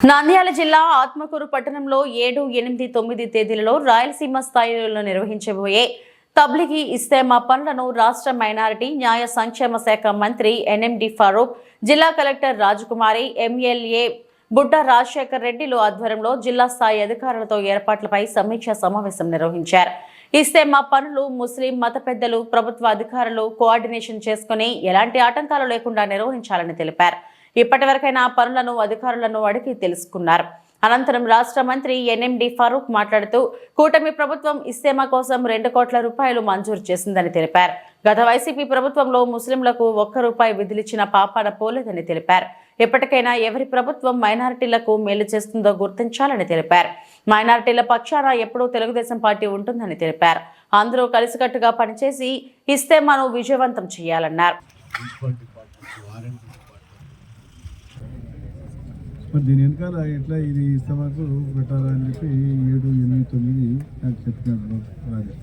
నంద్యాల జిల్లా ఆత్మకూరు పట్టణంలో ఏడు ఎనిమిది తొమ్మిది తేదీలలో రాయలసీమ స్థాయిలో నిర్వహించబోయే తబ్లిగీ ఇస్తేమా పనులను రాష్ట్ర మైనారిటీ న్యాయ సంక్షేమ శాఖ మంత్రి ఎన్ఎండి ఫారూక్ జిల్లా కలెక్టర్ రాజకుమారి ఎంఎల్ఏ బుడ్డ రాజశేఖర్ రెడ్డిలు ఆధ్వర్యంలో జిల్లా స్థాయి అధికారులతో ఏర్పాట్లపై సమీక్షా సమావేశం నిర్వహించారు. ఇస్తేమా పనులు ముస్లిం మత పెద్దలు ప్రభుత్వ అధికారులు కోఆర్డినేషన్ చేసుకుని ఎలాంటి ఆటంకాలు లేకుండా నిర్వహించాలని తెలిపారు. ఇప్పటివరకైనా ఆ పనులను అధికారులను అడిగి తెలుసుకున్నారు. అనంతరం రాష్ట్ర మంత్రి ఎన్ఎండి ఫరూక్ మాట్లాడుతూ కూటమి ప్రభుత్వం ఇస్తేమా కోసం రెండు కోట్ల రూపాయలు మంజూరు చేసిందని తెలిపారు. గత వైసీపీ ప్రభుత్వంలో ముస్లింలకు ఒక్క రూపాయి విధులిచ్చిన పాపాన పోలేదని తెలిపారు. ఎప్పటికైనా ఎవరి ప్రభుత్వం మైనారిటీలకు మేలు చేస్తుందో గుర్తించాలని తెలిపారు. మైనారిటీల పక్షాన ఎప్పుడూ తెలుగుదేశం పార్టీ ఉంటుందని తెలిపారు. అందరూ కలిసికట్టుగా పనిచేసి ఇస్తేమాను విజయవంతం చేయాలన్నారు మున్సిపల్ డిపార్ట్మెంట్ వారెంట్ డిపార్ట్మెంట్ మరి దీని వెనకాల ఎట్లా ఇది ఇస్తామాకు పెట్టాలా అని చెప్పి ఏడు ఎనిమిది తొమ్మిది నాకు చెప్పినాడు రాజా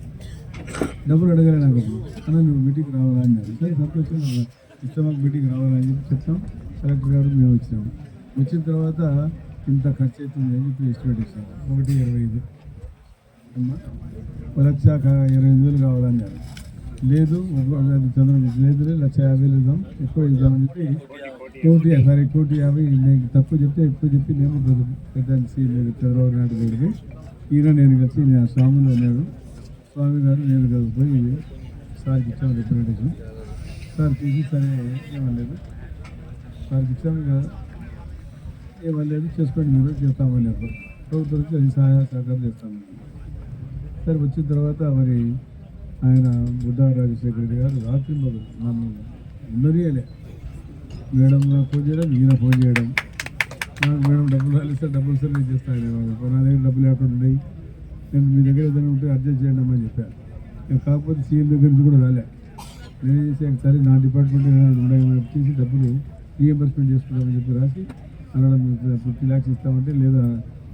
డబ్బులు అడగలే నాకు అన్న నువ్వు మీటింగ్ రావాలా అన్నారు సరే సంతోషం ఇస్తామాకు మీటింగ్ రావాలా అని చెప్పి చెప్తాం కలెక్టర్ గారు మేము వచ్చినాము వచ్చిన తర్వాత ఇంత ఖర్చు అవుతుంది అని చెప్పి ఎస్టిమేట్ ఇచ్చాము ఒకటి ఇరవై ఐదు. అమ్మా లక్ష ఇరవై ఐదు వేలు కావాలన్నారు లేదు ఒక- అది లేదు లక్ష యాభై వేలు ఇద్దాం. ఎక్కువ ఇద్దామని చెప్పి కోటి సారీ కోటి యాభై నేను తక్కువ చెప్తే ఎక్కువ చెప్పి నేను పెద్ద సీనియర్ చంద్రబాబు నాయుడు గారికి ఈయన నేను కలిసి నేను స్వామిలో ఉన్నాడు స్వామి గారు నేను కలిసి పోయి సార్కి ఇచ్చాము రిప్రజెంటేషన్. సార్ తీసి సరే ఏమనలేదు. సార్కి ఇచ్చాము కదా ఏమనలేదు చేసుకోండి మీరు చేస్తామని అప్పుడు ప్రభుత్వం అది సహాయ సహకారం చేస్తామని సరే వచ్చిన తర్వాత మరి ఆయన బుద్ధ రాజశేఖర రెడ్డి గారు రాత్రి మొదలు నన్ను ఉండనియలే. మేడం నాకు ఫోన్ చేయడం ఈయన ఫోన్ చేయడం. నాకు మేడం డబ్బులు రాలిస్తే డబ్బులు సరే నేను చేస్తాను నా దగ్గర డబ్బులు లేకుండా ఉన్నాయి. నేను మీ దగ్గర ఏదైనా ఉంటే అడ్జస్ట్ చేయండి అమ్మని చెప్పాను నేను కాకపోతే సీఎం దగ్గర నుంచి కూడా రాలే. నేను చేసి సరే నా డిపార్ట్మెంట్ ఉన్నాయి తీసి డబ్బులు రీఎంబర్స్మెంట్ చేసుకుంటామని చెప్పి రాసి అనడం ఫిఫ్టీ ల్యాక్స్ ఇస్తామంటే లేదా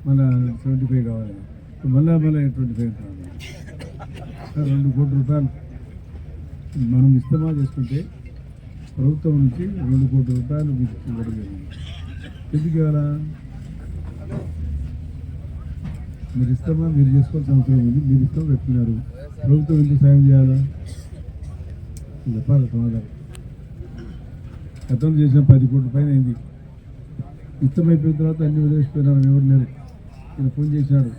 మళ్ళీ సెవెంటీ ఫైవ్ కావాలి మళ్ళీ మళ్ళీ ట్వంటీ ఫైవ్ కావాలి రెండు కోట్ల రూపాయలు మనం ఇష్టమా చేసుకుంటే ప్రభుత్వం నుంచి రెండు కోట్ల రూపాయలు మీకు ఇవ్వడం జరిగింది ఎందుకు ఇవ్వాలా మీరు ఇష్టమా మీరు చేసుకోవాల్సిన అవసరం ఉంది మీరు ఇష్టం పెట్టుకున్నారు ప్రభుత్వం ఎందుకు సాయం చేయాలా? చెప్పాలి సమాధానం? గతంలో చేసిన పది కోట్ల పైన అయింది. అయిపోయిన తర్వాత అన్ని వదిలేసిపోయినారు. ఎవరు లేరు. ఈయన ఫోన్ చేశాడు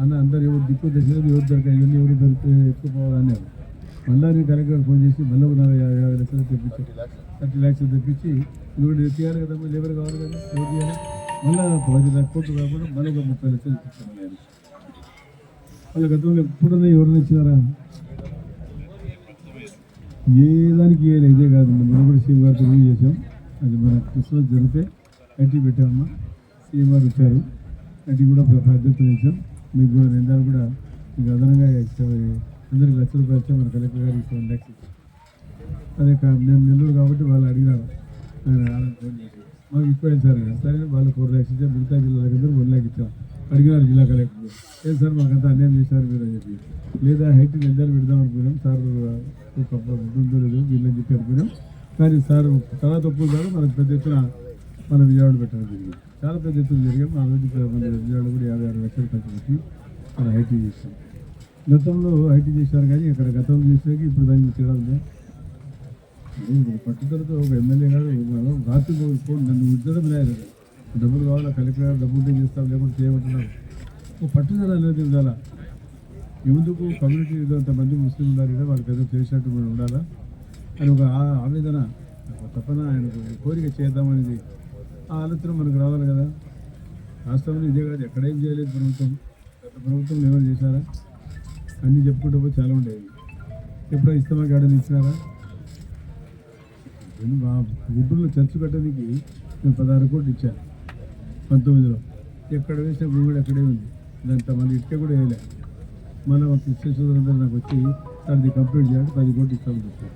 అన్న అందరు ఎవరు దిక్కు దశ ఎవరు దొరకాయి ఇవన్నీ ఎవరు దొరికితే ఎత్తుకోవాలన్నారు మళ్ళా నేను కలెక్టర్ ఫోన్ చేసి మళ్ళీ ఒక నలభై యాభై లక్షలు తెప్పించి. థర్టీ ల్యాక్స్ తెప్పించి నువ్వు తీయాలి కదా లేబర్ కావాలి కదా ఎవరు చేయాలి? మళ్ళీ పది లక్ష కోట్లు కాకుండా మళ్ళీ ఒక ముప్పై లక్షలు ఇప్పించాను నేను వాళ్ళ గతంలో ఎప్పుడన్నా ఎవరైనా ఇచ్చినారా? ఏ దానికి ఏ ఇదే కాదు. మనం కూడా సీఎం గారితో రివ్యూ చేసాం అది మన క్రిస్మస్ జరిగితే ఐటీ పెట్టామమ్మా. సీఎం గారు వచ్చారు. ఐటీ కూడా బాధ్యతలు ఇచ్చాం. మీకు కూడా రెండాలు కూడా మీకు అదనంగా ఇచ్చే- అందరికి లక్ష రూపాయలు ఇచ్చాం మన కలెక్టర్ గారు ఇస్తాం ల్యాక్స్ అదే నేను నెల్లూరు కాబట్టి వాళ్ళు అడిగినారు. ఆయన రావడానికి ఫోన్ చేసి మాకు ఎక్కువ సార్ సరే? వాళ్ళు ఫోర్ ల్యాక్స్ ఇచ్చాం మిగతా జిల్లా దగ్గర వన్ ల్యాక్ ఇచ్చాం అడిగినారు జిల్లా కలెక్టర్ ఏం సార్ మాకంతా అన్యాయం చేశారు మీరు అని చెప్పి. లేదా హైట్ నిద్ర పెడదాం అనుకున్నాం సార్ ఉంటుందో లేదు వీళ్ళని చెప్పి అనుకున్నాం. కానీ సార్ తర్వాత ఒప్పుకుంటారు మనకు పెద్ద ఎత్తున మన విజయవాడ పెట్టడం జరిగింది. చాలా పెద్ద ఎత్తున జరిగాం. ఆ రోజు మన విజయవాడ కూడా యాభై ఆరు లక్షలు ఖర్చు పెట్టి మన ఐటీ చేస్తాం గతంలో ఐటీ చేశారు కానీ ఇక్కడ గతంలో చేసేకి ఇప్పుడు దానికి తేడా ఉందా. పట్టుదలతో ఒక ఎమ్మెల్యే గారు రాత్రి నన్ను ఉద్దడం లేదు. డబ్బులు కావాలా కలెక్టర్ గారు డబ్బులు ఉంటే చేస్తాం లేకుంటే చేయమంటున్నారు. ఒక పట్టుదల అనేది ఉండాలా? ఎందుకు కమ్యూనిటీ ఇంతమంది ముస్లిం ఉన్నారు కదా వాళ్ళకి ఏదో చేసినట్టు మనం ఉండాలా? అని ఒక ఆవేదన ఒక ఆయనకు ఆయన కోరిక చేద్దామనేది ఆ ఆలోచన మనకు రావాలి కదా. రాష్ట్రంలో ఇదే కాదు ఎక్కడేం చేయలేదు ప్రభుత్వం. గత ప్రభుత్వం ఎవరు చేశారా? అన్నీ చెప్పుకుంటూ చాలా ఉండేవి. ఎప్పుడో ఇస్తామా గార్డెన్ ఇచ్చినారా? మా గుడ్డులో చర్చ్ కట్టడానికి నేను పదహారు కోట్లు ఇచ్చాను పంతొమ్మిదిలో. ఎక్కడ వేసిన భూమి కూడా అక్కడే ఉంది. దాంతో మళ్ళీ ఇటుక కూడా వేయలే. మళ్ళీ మా క్రిస్టియన్ సోదరులందరూ నాకు వచ్చి దానికి కంప్లీట్ చేయాలి పది కోట్లు ఇస్తామని చెప్పారు.